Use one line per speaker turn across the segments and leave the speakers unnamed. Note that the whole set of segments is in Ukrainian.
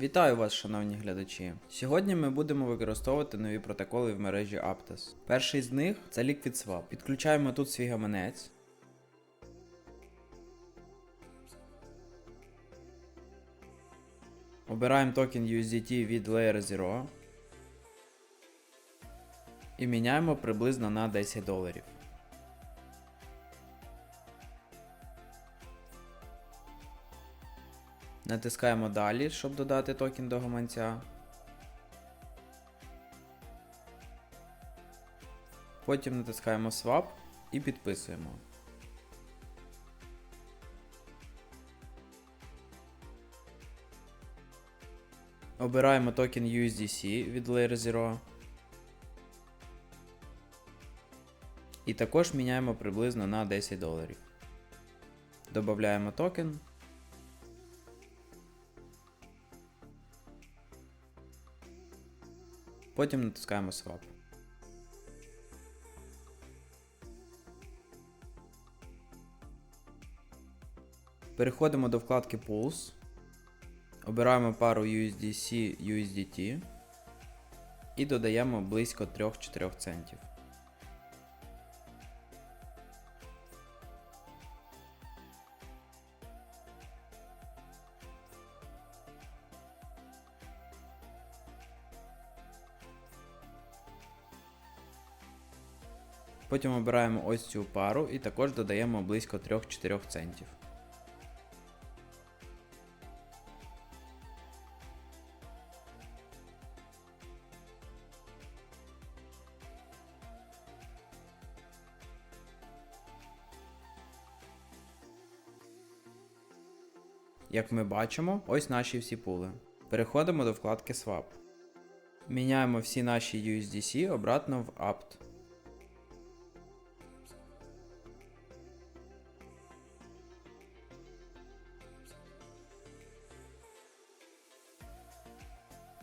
Вітаю вас, шановні глядачі. Сьогодні ми будемо використовувати нові протоколи в мережі Aptos. Перший з них це LiquidSwap. Підключаємо тут свій гаманець. Обираємо токен USDT від Layer 0 і міняємо приблизно на 10 доларів. Натискаємо далі, щоб додати токен до гаманця. Потім натискаємо Swap і підписуємо. Обираємо токен USDC від Layer 0. І також міняємо приблизно на 10 доларів. Добавляємо токен. Потім натискаємо Swap. Переходимо до вкладки Pools. Обираємо пару USDC USDT і додаємо близько 3-4 центів. Потім обираємо ось цю пару і також додаємо близько 3-4 центів. Як ми бачимо, ось наші всі пули. Переходимо до вкладки Swap. Міняємо всі наші USDC обратно в apt.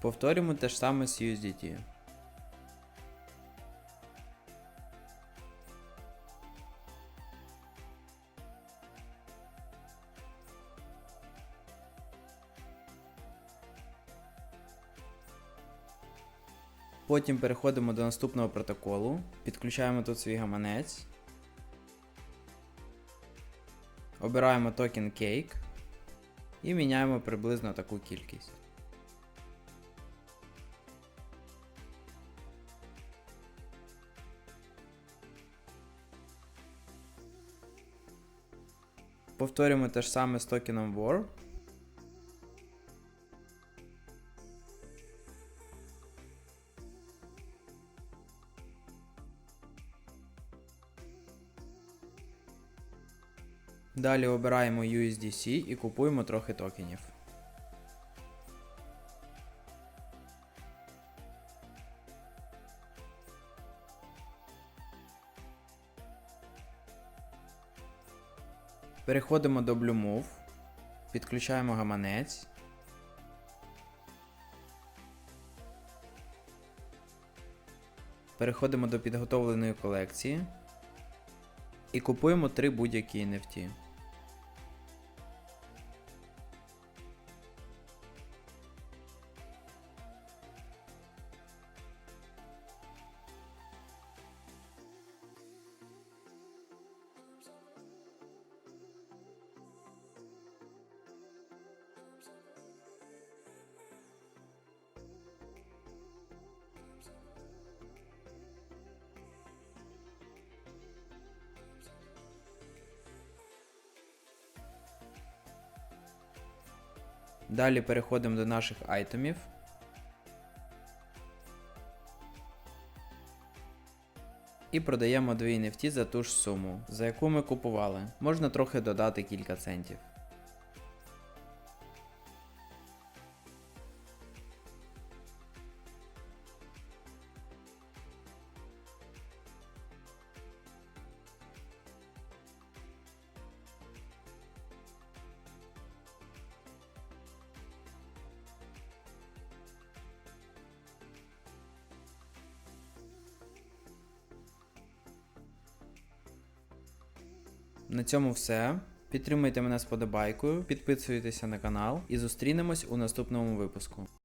Повторюємо те ж саме з USDT. Потім переходимо до наступного протоколу, підключаємо тут свій гаманець. Обираємо токен Cake і міняємо приблизно таку кількість. Повторюємо те ж саме з токеном War. Далі обираємо USDC і купуємо трохи токенів. Переходимо до BlueMove, підключаємо гаманець. Переходимо до підготовленої колекції і купуємо три будь-які NFT. Далі переходимо до наших айтемів. І продаємо дві NFT за ту ж суму, за яку ми купували. Можна трохи додати кілька центів. На цьому все. Підтримуйте мене сподобайкою, підписуйтеся на канал і зустрінемось у наступному випуску.